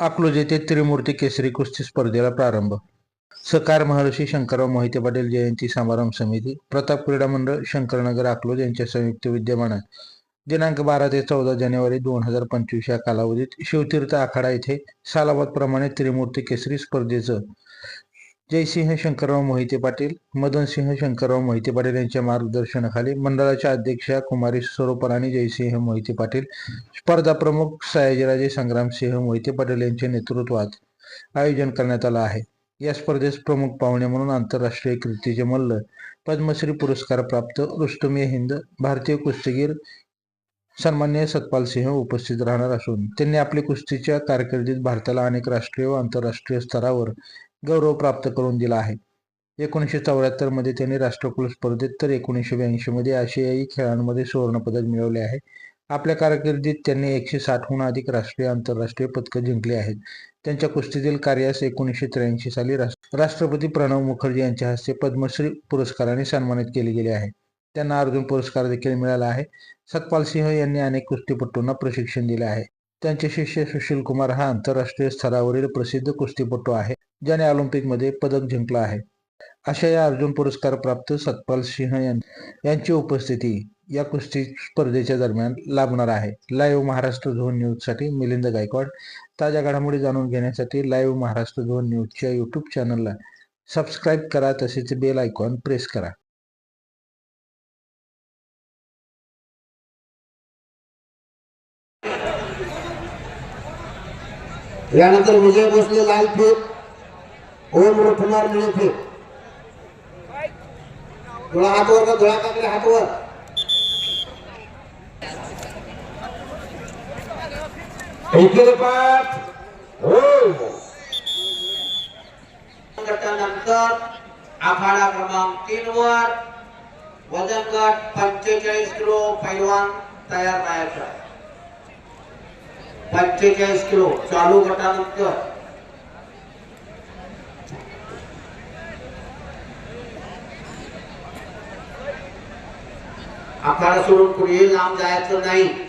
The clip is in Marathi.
अकलोज येथे त्रिमूर्ती केसरी कुस्ती स्पर्धेला प्रारंभ. सकार महर्षी शंकरराव मोहिते पाटील जयंती समारंभ समिती प्रताप क्रीडा मंडळ शंकरनगर अकलोज यांच्या संयुक्त विद्यमानात दिनांक बारा ते चौदा जानेवारी दोन हजार पंचवीस या कालावधीत शिवतीर्थ आखाडा येथे सालाबाद प्रमाणे त्रिमूर्ती केसरी स्पर्धेचं जयसिंह शंकरराव मोहिते पाटील मदनसिंह शंकरराव मोहिते पाटील यांच्या मार्गदर्शनाखाली मंडळाच्या अध्यक्षा कुमारी स्वरूपराणी जयसिंह मोहिते पाटील स्पर्धा प्रमुख सयाजीराजे संग्रामसिंह मोहिते पाटील यांच्या नेतृत्वात आयोजन करण्यात आलं आहे. या स्पर्धेस प्रमुख पाहुणे म्हणून आंतरराष्ट्रीय कीर्तीचे मल्ल पद्मश्री पुरस्कार प्राप्त रुस्तुमे हिंद भारतीय कुस्तीगीर सन्मान्य सतपाल सिंह उपस्थित राहणार असून त्यांनी आपल्या कुस्तीच्या कारकिर्दीत भारताला अनेक राष्ट्रीय व आंतरराष्ट्रीय स्तरावर गौरव प्राप्त करून दिला आहे. एकोणीसशे चौऱ्याहत्तरमध्ये त्यांनी राष्ट्रकुल स्पर्धेत तर एकोणीसशे ब्याऐंशी मध्ये आशियाई खेळांमध्ये सुवर्णपदक मिळवले आहे. आपल्या कारकिर्दीत त्यांनी एकशे साठहून अधिक राष्ट्रीय आंतरराष्ट्रीय पदकं जिंकली आहेत. त्यांच्या कुस्तीतील कार्यास एकोणीसशे त्र्याऐंशी साली राष्ट्र- राष्ट्रपती प्रणव मुखर्जी यांच्या हस्ते पद्मश्री पुरस्काराने सन्मानित केले गेले आहे. त्यांना अर्जुन पुरस्कार देखील मिळाला आहे. सतपाल सिंह यांनी अनेक कुस्तीपटूंना प्रशिक्षण दिले आहे. त्यांचे शिष्य सुशील कुमार हा आंतरराष्ट्रीय स्तरावरील प्रसिद्ध कुस्तीपटू आहे ज्याने ऑलिम्पिकमध्ये पदक जिंकलं आहे. अशा या अर्जुन पुरस्कार प्राप्त सतपाल सिंह यांची उपस्थिती या कुस्ती स्पर्धेच्या दरम्यान लाभणार आहे. लाईव्ह महाराष्ट्र झोन न्यूजसाठी मिलिंद गायकवाड. ताज्या घडामोडी जाणून घेण्यासाठी लाईव्ह महाराष्ट्र झोन न्यूजच्या यूट्यूब चॅनलला सबस्क्राईब करा तसेच बेल आयकॉन प्रेस करा. यानंतर विजय भोसले लाल फेक ओम रुफनार निळे फेक धुळा हातवर का धुळा काकडे हातवर एकेरी हो. गटानंतर आखाडा क्रमांक तीन वर वजन गट पंचेचाळीस किलो पैलवान तयार राहायचा. पंचेचाळीस किलो चालू गटानंतर. आखाडा सोडून पुढे लांब जायचं नाही.